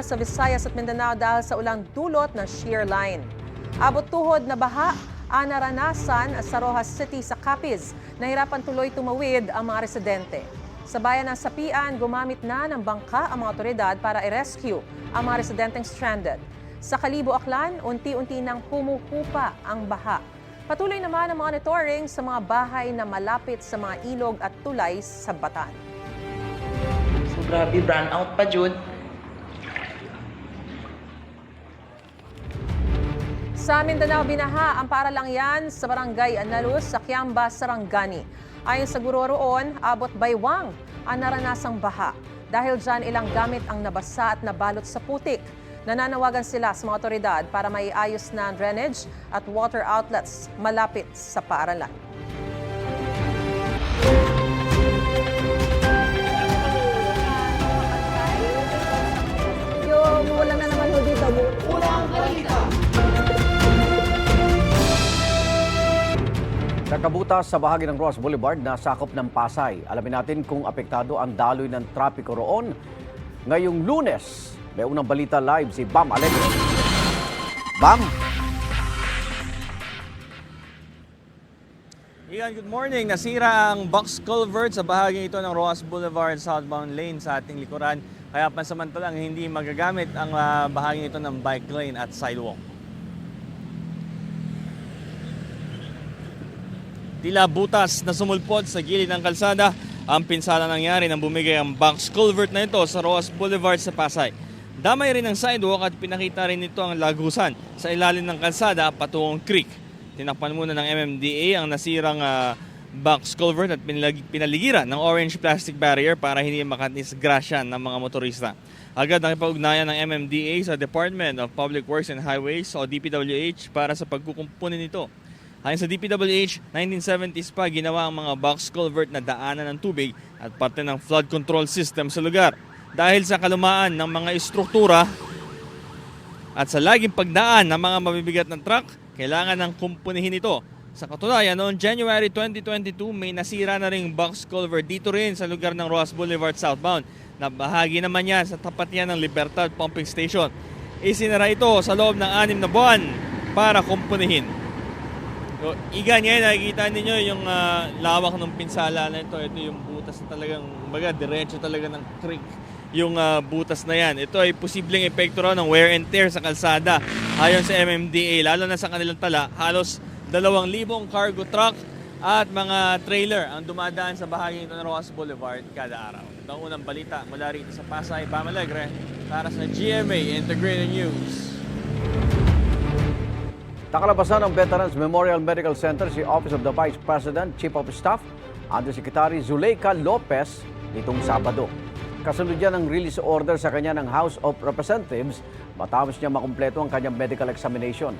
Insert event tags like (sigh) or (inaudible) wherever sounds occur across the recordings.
lugar sa Visayas at Mindanao dahil sa ulang dulot ng shear line. Abot tuhod na baha ang naranasan sa Rojas City sa Capiz. Nahirapan tuloy tumawid ang mga residente. Sa bayan ng Sapian, gumamit na ng bangka ang mga otoridad para i-rescue ang mga residenteng stranded. Sa Kalibo, Aklan, unti-unti nang humuhupa ang baha. Patuloy naman ang monitoring sa mga bahay na malapit sa mga ilog at tulay sa Batan. So grabe, brand out pa jud. Sa Mindanao, binaha ang paaralang yan sa barangay Analus sa Kiamba, Sarangani. Ayon sa guro roon, abot baywang ang naranasang baha. Dahil dyan ilang gamit ang nabasa at nabalot sa putik. Nananawagan sila sa mga otoridad para maiayos na drainage at water outlets malapit sa paaralan. Yung wala na naman ho dito. Nakabutas sa bahagi ng Ross Boulevard na sakop ng Pasay. Alamin natin kung apektado ang daloy ng trapiko roon. Ngayong lunes, may unang balita live si Bam Alegre. Bam! Ian, good morning. Nasira ang box culvert sa bahagi ito ng Roas Boulevard southbound lane sa ating likuran. Kaya pansamantalang hindi magagamit ang ah, bahagi ito ng bike lane at sidewalk. Tila butas na sumulpot sa gilid ng kalsada ang pinsala nangyari nang bumigay ang box culvert na ito sa Roas Boulevard sa Pasay. Damay rin ang sidewalk at pinakita rin nito ang lagusan sa ilalim ng kalsada patungong creek. Tinakpan muna ng MMDA ang nasirang ah, box culvert at pinalag- pinaligiran ng orange plastic barrier para hindi makatisgrasya ng mga motorista. Agad nakipag-ugnayan ng MMDA sa Department of Public Works and Highways o DPWH para sa pagkukumpunin nito. Ayon sa DPWH, 1970s pa ginawa ang mga box culvert na daanan ng tubig at parte ng flood control system sa lugar. Dahil sa kalumaan ng mga istruktura at sa laging pagdaan ng mga mabibigat ng truck, kailangan ng kumpunihin ito. Sa katunayan, noong January 2022, may nasira na ring box culvert dito rin sa lugar ng Ross Boulevard southbound na bahagi naman yan sa tapat yan ng Libertad Pumping Station. Isinara ito sa loob ng anim na buwan para kumpunihin. So, iga niya, nakikita ninyo yung ah, lawak ng pinsala na ito. Ito yung butas na talagang, baga, diretso talaga ng creek yung ah, butas na yan. Ito ay posibleng epekto raw ng wear and tear sa kalsada ayon sa MMDA. Lalo na sa kanilang tala, halos 2,000 cargo truck at mga trailer ang dumadaan sa bahagi ng Rojas Boulevard kada araw. Ito ang unang balita mula rito sa Pasay, Pamalegre para sa GMA Integrated News. Nakalabasan ng Veterans Memorial Medical Center si Office of the Vice President, Chief of Staff, Undersecretary Zuleika Lopez nitong Sabado. Kasunod yan ang release order sa kanya ng House of Representatives matapos niya makumpleto ang kanyang medical examination.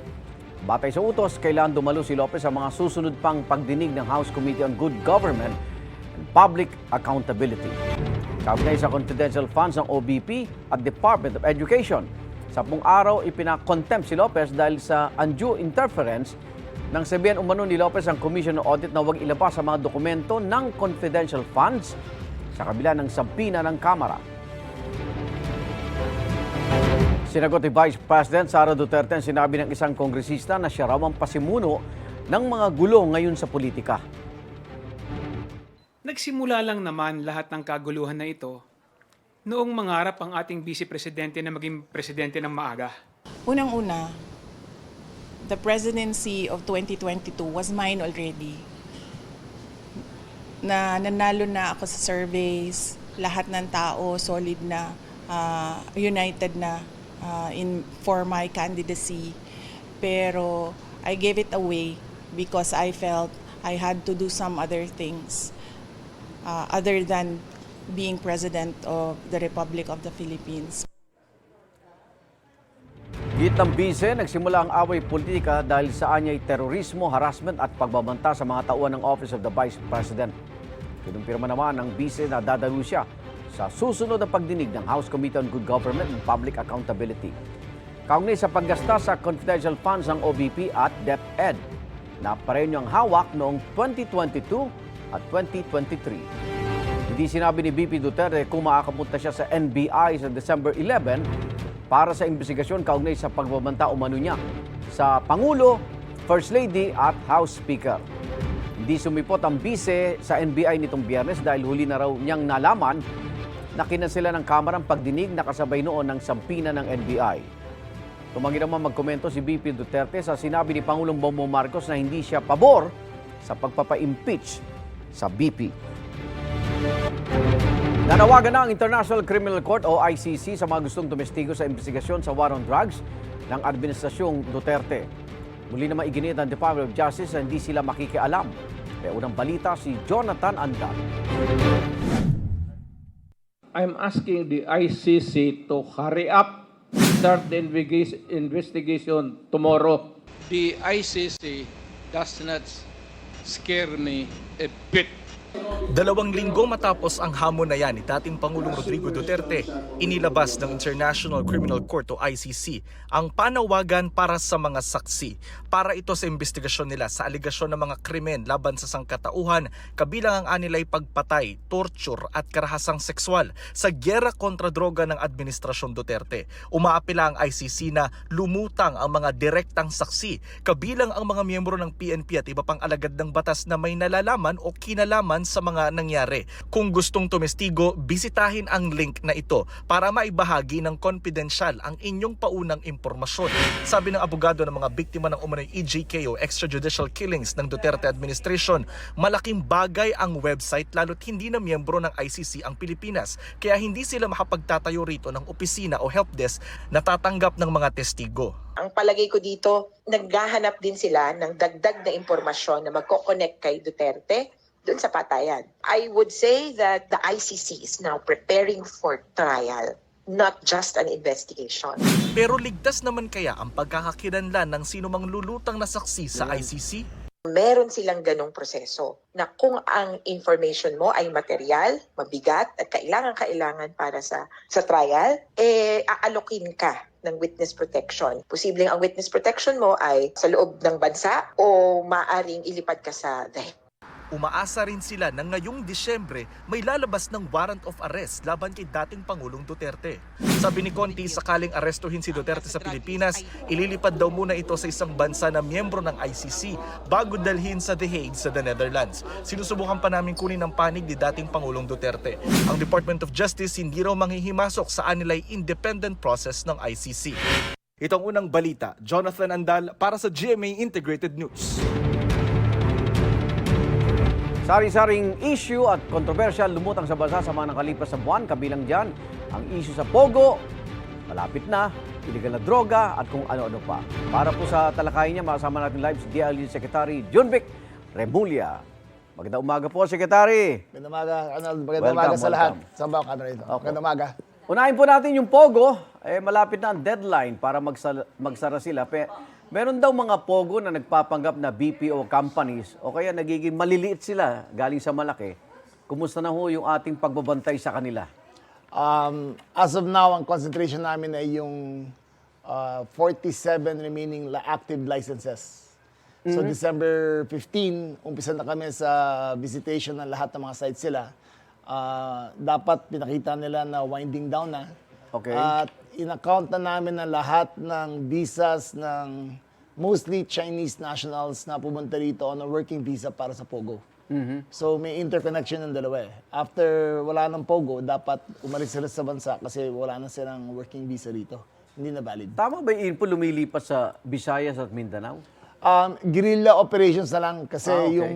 Batay sa utos, kailangan dumalo si Lopez sa mga susunod pang pagdinig ng House Committee on Good Government and Public Accountability. Kaugnay sa confidential funds ng OBP at Department of Education. Sa pong araw, ipinakontempt si Lopez dahil sa undue interference nang sabihan umano ni Lopez ang Commission on Audit na huwag ilabas ang mga dokumento ng confidential funds sa kabila ng sampina ng Kamara. Sinagot ni Vice President Sara Duterte ang sinabi ng isang kongresista na siya raw ang pasimuno ng mga gulo ngayon sa politika. Nagsimula lang naman lahat ng kaguluhan na ito noong mangarap ang ating vice presidente na maging presidente ng maaga. Unang-una, the presidency of 2022 was mine already. Na nanalo na ako sa surveys, lahat ng tao solid na, ah, united na ah, in for my candidacy. Pero I gave it away because I felt I had to do some other things uh, other than being president of the Republic of the Philippines. Git ng bise, nagsimula ang away politika dahil sa anyay terorismo, harassment at pagbabanta sa mga tauhan ng Office of the Vice President. Kinumpirma naman ng bise na dadalo siya sa susunod na pagdinig ng House Committee on Good Government and Public Accountability. Kaugnay sa paggasta sa confidential funds ng OBP at DepEd na pareho ang hawak noong 2022 at 2023. Hindi sinabi ni BP Duterte kung makakapunta siya sa NBI sa December 11 para sa investigasyon kaugnay sa pagbabanta umano niya sa Pangulo, First Lady at House Speaker. Hindi sumipot ang bise sa NBI nitong biyernes dahil huli na raw niyang nalaman na kinansela ng Kamara ang pagdinig na kasabay noon ng sampina ng NBI. Tumanggi naman magkomento si BP Duterte sa sinabi ni Pangulong Bongbong Marcos na hindi siya pabor sa pagpapa-impeach sa BP. Nanawagan na ang International Criminal Court o ICC sa mga gustong tumestigo sa investigasyon sa war on drugs ng Administrasyong Duterte. Muli naman iginit ng Department of Justice na hindi sila makikialam. Kaya unang balita si Jonathan Andal. I'm asking the ICC to hurry up, start the investiga- investigation tomorrow. the ICC does not scare me a bit. Dalawang linggo matapos ang hamon na yan ni dating Pangulong Rodrigo Duterte, inilabas ng International Criminal Court o ICC ang panawagan para sa mga saksi para ito sa investigasyon nila sa aligasyon ng mga krimen laban sa sangkatauhan kabilang ang anilay pagpatay, torture at karahasang sexual sa gyera kontra droga ng Administrasyon Duterte. Umaapila ang ICC na lumutang ang mga direktang saksi kabilang ang mga miyembro ng PNP at iba pang alagad ng batas na may nalalaman o kinalaman sa mga nangyari. Kung gustong tumestigo, bisitahin ang link na ito para maibahagi ng confidential ang inyong paunang impormasyon. Sabi ng abogado ng mga biktima ng umano'y EJK o extrajudicial killings ng Duterte administration, malaking bagay ang website lalo't hindi na miyembro ng ICC ang Pilipinas kaya hindi sila makapagtatayo rito ng opisina o helpdesk na tatanggap ng mga testigo. Ang palagay ko dito, naghahanap din sila ng dagdag na impormasyon na magkoconnect kay Duterte doon sa patayan. I would say that the ICC is now preparing for trial, not just an investigation. Pero ligtas naman kaya ang pagkakakilanlan ng sino mang lulutang na saksi sa ICC? Meron silang ganong proseso na kung ang information mo ay material, mabigat at kailangan-kailangan para sa sa trial, eh aalokin ka ng witness protection. Posibleng ang witness protection mo ay sa loob ng bansa o maaring ilipad ka sa dahil Umaasa rin sila na ngayong Disyembre may lalabas ng warrant of arrest laban kay dating Pangulong Duterte. Sabi ni Conti, sakaling arestuhin si Duterte sa Pilipinas, ililipad daw muna ito sa isang bansa na miyembro ng ICC bago dalhin sa The Hague sa the Netherlands. Sinusubukan pa namin kunin ang panig ni dating Pangulong Duterte. Ang Department of Justice hindi raw manghihimasok sa anilay independent process ng ICC. Ito ang unang balita, Jonathan Andal para sa GMA Integrated News. Sari-saring issue at kontrobersyal lumutang sa bansa sa mga nakalipas na buwan. Kabilang dyan ang issue sa Pogo, malapit na, illegal na droga at kung ano-ano pa. Para po sa talakayan niya, makasama natin live si DLG Secretary Junvic Remulla. Magandang umaga po, Secretary. Magandang umaga, Arnold. Magandang umaga sa lahat. welcome. Sa bawang camera ito. Magandang umaga. Unahin po natin yung Pogo. Eh, malapit na ang deadline para magsala, magsara sila. Pe, meron daw mga Pogo na nagpapanggap na BPO companies o kaya nagiging maliliit sila galing sa malaki. Kumusta na ho yung ating pagbabantay sa kanila? Um, as of now, ang concentration namin ay yung uh, 47 remaining active licenses. So December 15, umpisa na kami sa visitation ng lahat ng mga sites sila. Uh, dapat pinakita nila na winding down na. Okay. At in-account na namin ang lahat ng visas ng mostly Chinese nationals na pumunta rito on a working visa para sa Pogo. So may interconnection ng dalawa eh. After wala ng Pogo, dapat umalis sila sa bansa kasi wala na silang working visa rito. Hindi na valid. Tama ba yung info lumilipat sa Visayas at Mindanao? Um, guerrilla operations na lang kasi Ah, okay. yung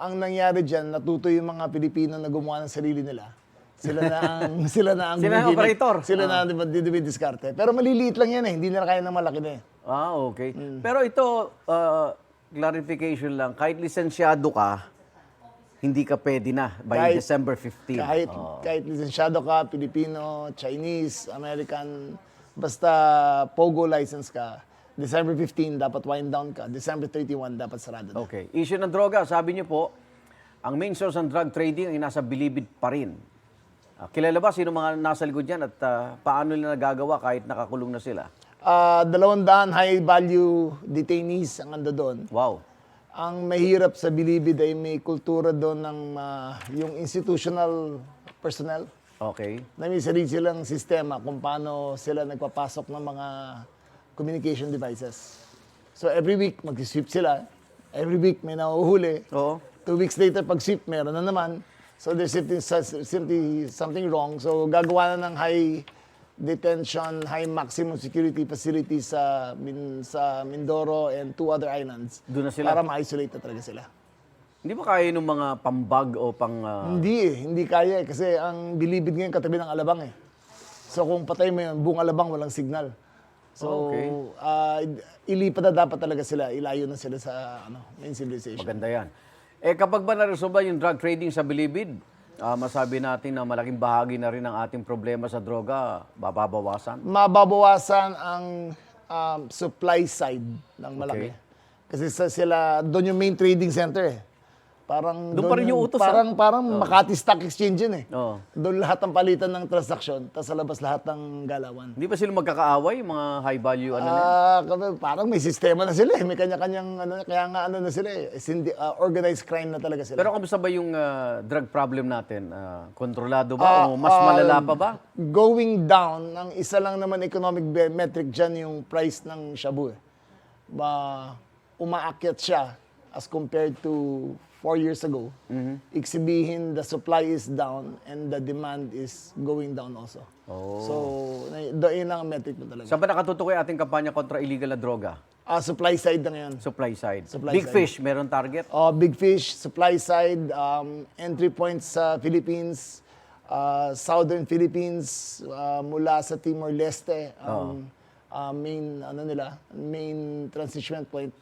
ang nangyari diyan natuto yung mga Pilipino na gumawa ng sarili nila. Sila na ang (laughs) sila na ang Sila ang operator. Sila Ah. na ang didiskarte. Pero maliliit lang yan eh, hindi nila kaya ng malaki na eh. Ah, okay. Pero ito, uh, clarification lang, kahit lisensyado ka, hindi ka pwede na by Kahit- December 15. Kahit Oo. kahit lisensyado ka, Pilipino, Chinese, American, basta Pogo license ka, December 15 dapat wind down ka, December 31 dapat sarado na. Okay. Issue ng droga, sabi niyo po, ang main source ng drug trading ay nasa bilibid pa rin. Ah, kilala ba sino mga nasa likod yan at ah, paano nila nagagawa kahit nakakulong na sila? Ah, dalawang daan high value detainees ang ando doon. Wow. Ang mahirap sa Bilibid ay may kultura doon ng ah, yung institutional personnel. Okay. na may sarili silang sistema kung paano sila nagpapasok ng mga communication devices. So every week, mag-sweep sila. Every week, may nahuhuli. Oo. Two weeks later, pag sweep, meron na naman. So there's simply, simply something wrong. So gagawa na ng high detention, high maximum security facilities sa Min, sa Mindoro and two other islands. Doon na sila? Para ma-isolate na talaga sila. Hindi ba kaya ng mga pambag o pang... ah, Hindi eh, hindi kaya eh. Kasi ang bilibid ngayon katabi ng alabang eh. So kung patay mo yun, buong alabang walang signal. So, Okay. ah, ilipat na dapat talaga sila, ilayo na sila sa ano, main civilization. Maganda yan. Eh kapag ba naresolba yung drug trading sa Bilibid, ah, masabi natin na malaking bahagi na rin ng ating problema sa droga, bababawasan. Mababawasan ang um, supply side ng malaki. Okay. Kasi sa sila, doon yung main trading center eh. Parang Doon pa rin yung utos, Parang, ah. parang Makati Stock Exchange yun eh. Oo. Doon lahat ng palitan ng transaksyon, tapos sa labas lahat ng galawan. Hindi ba sila magkakaaway, mga high value ano na yan? Ah, parang may sistema na sila eh. May kanya-kanyang ano, kaya nga ano na sila eh. Sindi, ah, organized crime na talaga sila. Pero kamusta ba yung ah, drug problem natin? Ah, kontrolado ba Ah, o mas ah, malala pa ba? Going down, ang isa lang naman economic metric dyan yung price ng shabu eh. Ba, umaakyat siya as compared to four years ago. Mm-hmm. The supply is down and the demand is going down also. Oh. So, doon lang ang metric mo talaga. Saan ba nakatutok yung ating kampanya kontra illegal na droga? Ah, supply side na ngayon. Supply side. Supply Big side. fish, meron target? Uh, big fish, supply side, um, entry points sa Philippines, uh, southern Philippines, uh, mula sa Timor-Leste, um, uh, main, ano nila, main transshipment point.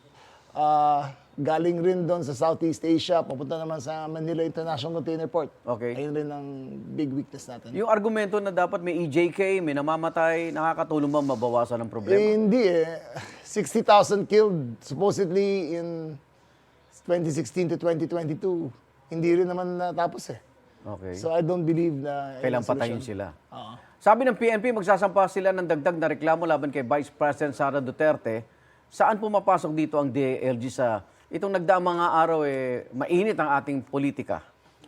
Uh, galing rin doon sa Southeast Asia, papunta naman sa Manila International Container Port. Okay. Ayun rin ang big weakness natin. Yung argumento na dapat may EJK, may namamatay, nakakatulong ba mabawasan ang problema? Eh, hindi eh. 60,000 killed supposedly in 2016 to 2022. Hindi rin naman natapos eh. Okay. So I don't believe na... Ang patayin sila. Oo. Sabi ng PNP, magsasampa sila ng dagdag na reklamo laban kay Vice President Sara Duterte. Saan pumapasok dito ang DILG sa itong nagdaang mga araw eh mainit ang ating politika?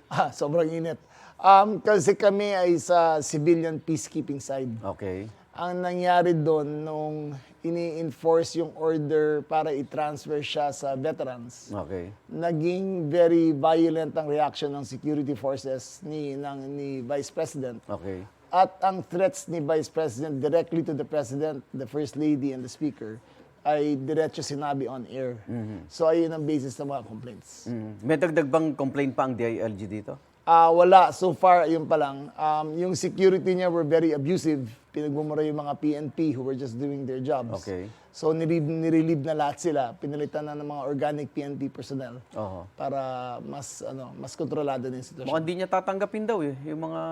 Ah, sobrang init. Um, kasi kami ay sa civilian peacekeeping side. Okay. Ang nangyari doon nung ini-enforce yung order para i-transfer siya sa veterans, Okay. naging very violent ang reaction ng security forces ni ng ni Vice President. Okay. At ang threats ni Vice President directly to the President, the First Lady, and the Speaker ay diretso sinabi on air. So ayun ang basis ng mga complaints. Mm. May dagdag bang complaint pa ang DILG dito? Ah, wala. So far, yun pa lang. Um, yung security niya were very abusive. Pinagmumura yung mga PNP who were just doing their jobs. Okay. So nirelieve, nirelieve na lahat sila. Pinalitan na ng mga organic PNP personnel Oo. para mas ano mas kontrolado na yung sitwasyon. Mukhang di niya tatanggapin daw eh. Yung mga...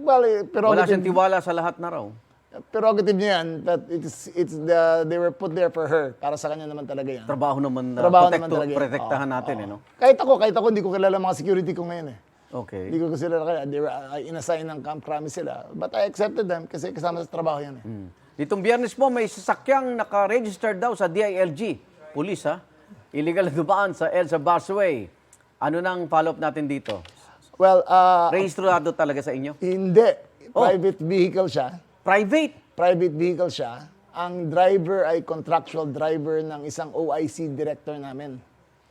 Well, eh, Wala prerogative, siyang tiwala sa lahat na raw. Prerogative niya yan, but it's, it's the, they were put there for her. Para sa kanya naman talaga yan. Trabaho naman na Trabaho naman talaga yan. protektahan Oo, natin oo. eh, no? Kahit ako, kahit ako, hindi ko kilala mga security ko ngayon eh. Okay. Hindi ko sila kaya. They were uh, inassign ng camp crami sila. But I accepted them kasi kasama sa trabaho yan eh. Mm. Itong biyernes po, may sasakyang naka-register daw sa DILG. Police, ha? Illegal na dumaan sa Elsa Busway. Ano nang follow-up natin dito? Well, uh, Rehistrado talaga sa inyo? hindi. Oh. Private vehicle siya. Private? Private vehicle siya. Ang driver ay contractual driver ng isang OIC director namin.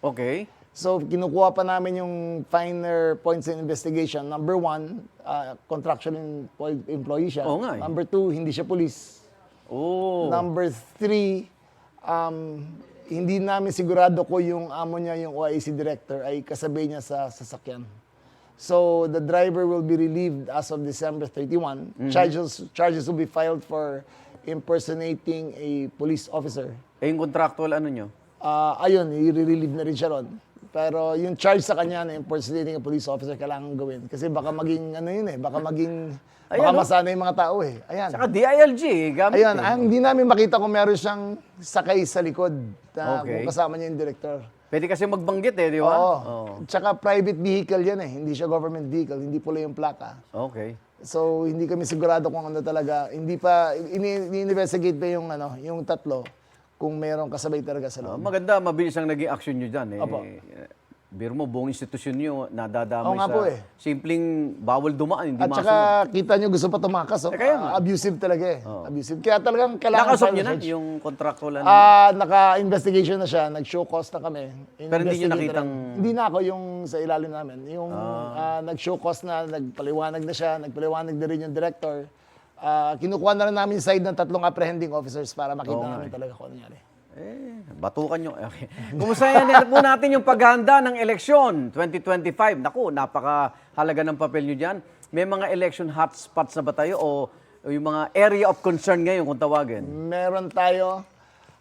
Okay. So, kinukuha pa namin yung finer points in investigation. Number one, uh, contractual em- employee siya. Oo nga eh. Number two, hindi siya police. Oh. Number three, um, hindi namin sigurado ko yung amo niya, yung OIC director, ay kasabay niya sa sasakyan. So, the driver will be relieved as of December 31. Charges, charges will be filed for impersonating a police officer. Eh, yung contractual ano nyo? Ah, ayun, i-relieve na rin siya ron. Pero yung charge sa kanya na impersonating a police officer kailangan gawin. Kasi baka maging, ano yun eh, baka maging, baka Ayan, no? masanay yung mga tao eh. Ayan. Saka DILG, eh, gamit Ayun, eh. hindi namin makita kung meron siyang sakay sa likod na Okay. kasama niya yung director. Pwede kasi magbanggit eh, di ba? Oo. Oo. Tsaka private vehicle yan eh. Hindi siya government vehicle. Hindi pula yung plaka. Okay. So, hindi kami sigurado kung ano talaga. Hindi pa, ini- ini-investigate pa yung, ano, yung tatlo kung mayroong kasabay talaga sa Ah, loob. maganda, mabilis ang naging action nyo dyan. Eh. Opo. Biro mo, buong institusyon nyo nadadamay Oo nga sa po eh. simpleng bawal dumaan, hindi At saka kita nyo gusto pa tumakas. Oh. Eh, kaya nga. Ah, abusive talaga eh. Abusive. Kaya talagang kailangan Nakasot file nyo na search. yung contractual ano? Ah, naka-investigation na siya, nag-show cause na kami. Pero hindi niyo nakitang- na- Hindi na ako yung sa ilalim namin. Yung ah, nag-show cause na, nagpaliwanag na siya, nagpaliwanag na rin yung director. Ah, kinukuha na rin namin yung side ng tatlong apprehending officers para makita namin eh. talaga kung ano nangyari. Eh, batukan nyo. Okay. (laughs) Kumusta yan po natin yung paghahanda ng eleksyon 2025? Naku, napakahalaga ng papel nyo dyan. May mga election hotspots na ba tayo o, o yung mga area of concern ngayon kung tawagin? Meron tayo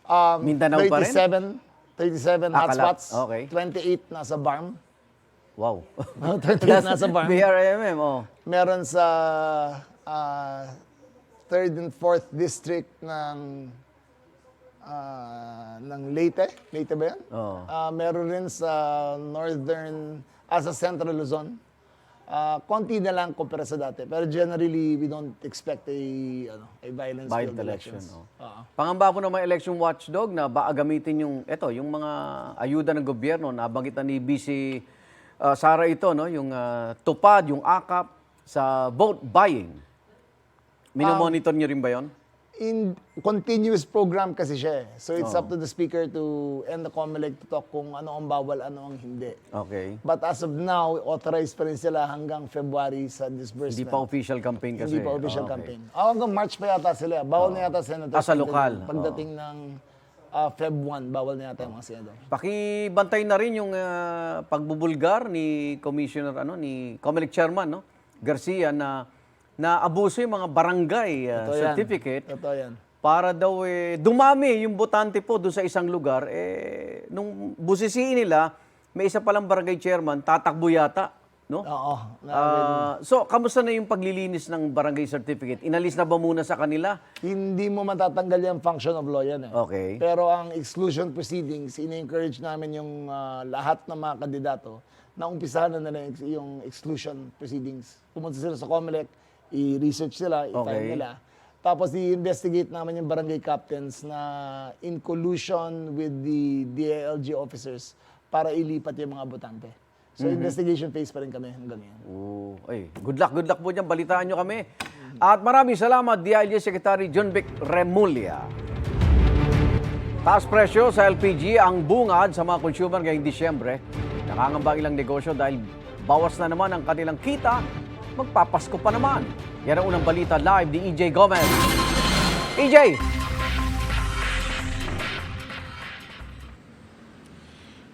um, Mindanao pa rin? 37, 37 Ah, kalat. hotspots. Okay. 28 nasa BARM. Wow. (laughs) 28 nasa BARM. BRMM, oh. Meron sa ah, 3rd and 4th district ng ah, ng Leyte. Leyte ba yan? Oo. Ah, meron rin sa northern, ah, sa central Luzon. Ah, konti na lang kumpara sa dati. Pero generally, we don't expect a, ano, a violence Violent election. elections. Oh. Oo. Pangamba po ng mga election watchdog na baka gamitin yung, eto, yung mga ayuda ng gobyerno na bangitan ni BC uh, Sara ito, no? yung uh, tupad, yung akap sa vote buying. Minomonitor niyo rin ba yon? In continuous program kasi siya eh. So it's up to the speaker to and the COMELEC to talk kung ano ang bawal, ano ang hindi. Okay. But as of now, authorized pa rin sila hanggang February sa disbursement. Hindi pa official campaign kasi. Hindi pa official Okay. campaign. Ah, hanggang March pa yata sila. Bawal na yata senators. Ah, sa lokal. Pagdating ng ah, Feb 1, bawal na yata yung mga senador. Pakibantay na rin yung uh, pagbubulgar ni Commissioner, ano, ni Comelec Chairman, no? Garcia na na abuso yung mga barangay uh, Totoo yan. certificate Totoo yan. para daw eh, dumami yung botante po doon sa isang lugar. Eh, nung busisiin nila, may isa palang barangay chairman, tatakbo yata. No? Oo. Ah, so, kamusta na yung paglilinis ng barangay certificate? Inalis na ba muna sa kanila? hindi mo matatanggal yung function of law yan eh. Okay. Pero ang exclusion proceedings, ina-encourage namin yung ah, lahat ng mga kandidato na umpisahan na nila yung- yung exclusion proceedings. Pumunta sila sa COMELEC, i-research sila, i-file Okay. nila. Tapos i-investigate namin yung barangay captains na in collusion with the DILG officers para ilipat yung mga botante. So investigation phase pa rin kami hanggang ngayon. Oo. Ay, good luck, good luck po dyan. Balitaan nyo kami. At maraming salamat, DILG Secretary John Vic Remulla. Taas presyo sa LPG ang bungad sa mga consumer ngayong Disyembre. Nakangamba ang ilang negosyo dahil bawas na naman ang kanilang kita, magpapasko pa naman. Yan ang unang balita live ni EJ Gomez. EJ!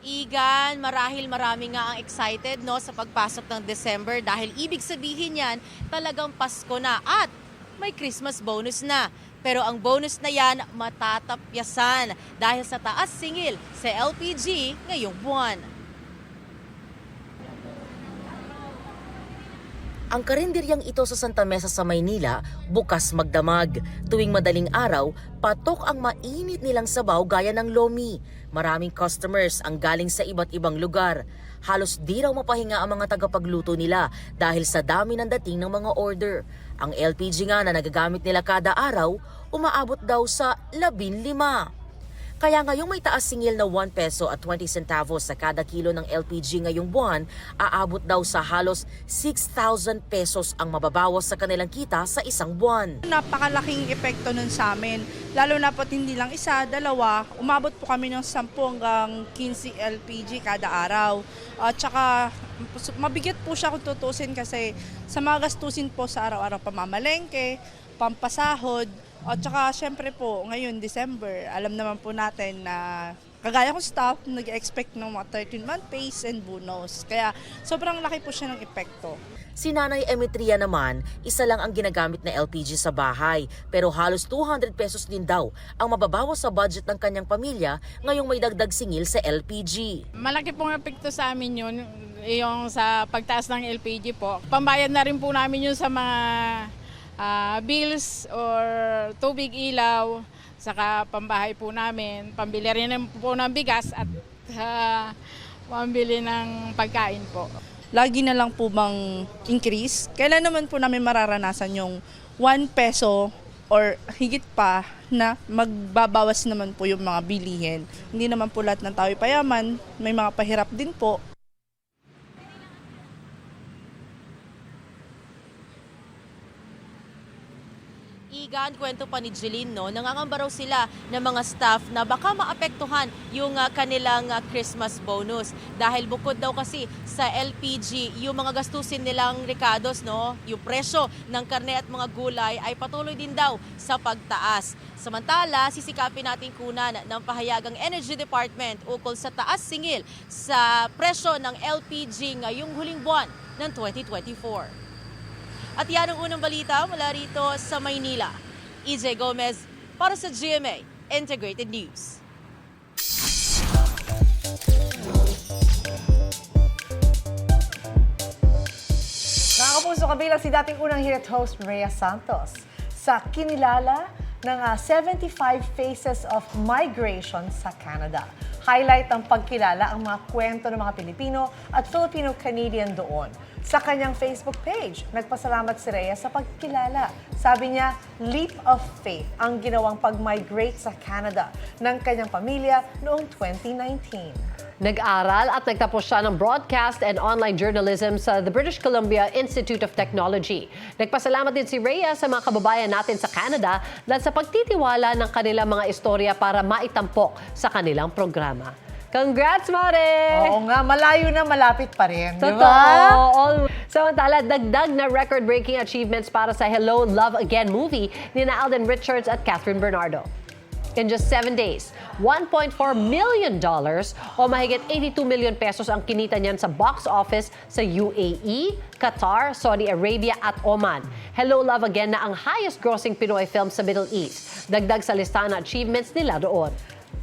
Igan, marahil marami nga ang excited no sa pagpasok ng December dahil ibig sabihin yan talagang Pasko na at may Christmas bonus na. Pero ang bonus na yan matatapyasan dahil sa taas singil sa LPG ngayong buwan. Ang karinderyang ito sa Santa Mesa sa Maynila bukas magdamag. Tuwing madaling araw, patok ang mainit nilang sabaw gaya ng lomi. Maraming customers ang galing sa iba't ibang lugar. Halos di raw mapahinga ang mga tagapagluto nila dahil sa dami ng dating ng mga order. Ang LPG nga na nagagamit nila kada araw, umaabot daw sa 15. Kaya ngayong may taas singil na 1 peso at 20 centavos sa kada kilo ng LPG ngayong buwan, aabot daw sa halos 6,000 pesos ang mababawas sa kanilang kita sa isang buwan. Napakalaking epekto nun sa amin. Lalo na po hindi lang isa, dalawa, umabot po kami ng 10 hanggang 15 LPG kada araw. At saka mabigat po siya kung tutusin kasi sa mga gastusin po sa araw-araw pamamalengke, pampasahod, at saka syempre po ngayon December, alam naman po natin na kagaya kong staff, nag-expect ng mga 13-month pays and bonus. Kaya sobrang laki po siya ng epekto. Si Nanay Emetria naman, isa lang ang ginagamit na LPG sa bahay. Pero halos 200 pesos din daw ang mababawas sa budget ng kanyang pamilya ngayong may dagdag singil sa LPG. Malaki pong epekto sa amin yun, yung sa pagtaas ng LPG po. Pambayad na rin po namin yun sa mga ah, bills or tubig ilaw, saka pambahay po namin, pambili rin po ng bigas at ah, pambili ng pagkain po. lagi na lang po bang increase? Kailan naman po namin mararanasan yung 1 peso or higit pa na magbabawas naman po yung mga bilihin. Hindi naman po lahat ng tao payaman, may mga pahirap din po. Saan kwento pa ni Jeline, no, nangangamba raw sila ng mga staff na baka maapektuhan yung ah, kanilang ah, Christmas bonus. Dahil bukod daw kasi sa LPG, yung mga gastusin nilang Ricardos, no, yung presyo ng karne at mga gulay ay patuloy din daw sa pagtaas. Samantala, sisikapin natin kunan ng pahayagang Energy Department ukol sa taas singil sa presyo ng LPG ngayong huling buwan ng 2024. At yan ang unang balita mula rito sa Maynila. EJ Gomez para sa GMA Integrated News. Mga kapuso, kabilang si dating unang hit host Rhea Santos sa kinilala ng ah, 75 Faces of Migration sa Canada. Highlight ng pagkilala ang mga kwento ng mga Pilipino at Filipino-Canadian doon. Sa kanyang Facebook page, nagpasalamat si Rhea sa pagkilala. Sabi niya, leap of faith ang ginawang pag-migrate sa Canada ng kanyang pamilya noong 2019. Nag-aral at nagtapos siya ng broadcast and online journalism sa the British Columbia Institute of Technology. Nagpasalamat din si Rhea sa mga kababayan natin sa Canada dahil sa pagtitiwala ng kanilang mga istorya para maitampok sa kanilang programa. Congrats, Mare! Oo nga, malayo na malapit pa rin. di Totoo. ba? All- Samantala, dagdag na record-breaking achievements para sa Hello, Love Again movie ni na Alden Richards at Catherine Bernardo. In just seven days, $1.4 million o mahigit 82 million pesos ang kinita niyan sa box office sa UAE, Qatar, Saudi Arabia at Oman. Hello Love Again na ang highest grossing Pinoy film sa Middle East. Dagdag sa listahan ng achievements nila doon.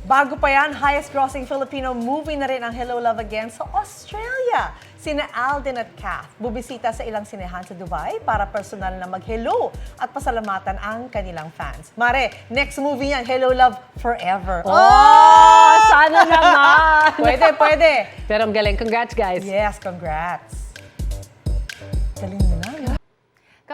Bago pa yan, highest grossing Filipino movie na rin ang Hello Love Again sa Australia. Sina Alden at Kath bubisita sa ilang sinehan sa Dubai para personal na mag-hello at pasalamatan ang kanilang fans. Mare, next movie niyan, Hello Love Forever. Oh, sana naman! (laughs) pwede, pwede. Pero ang galing. Congrats, guys. Yes, congrats.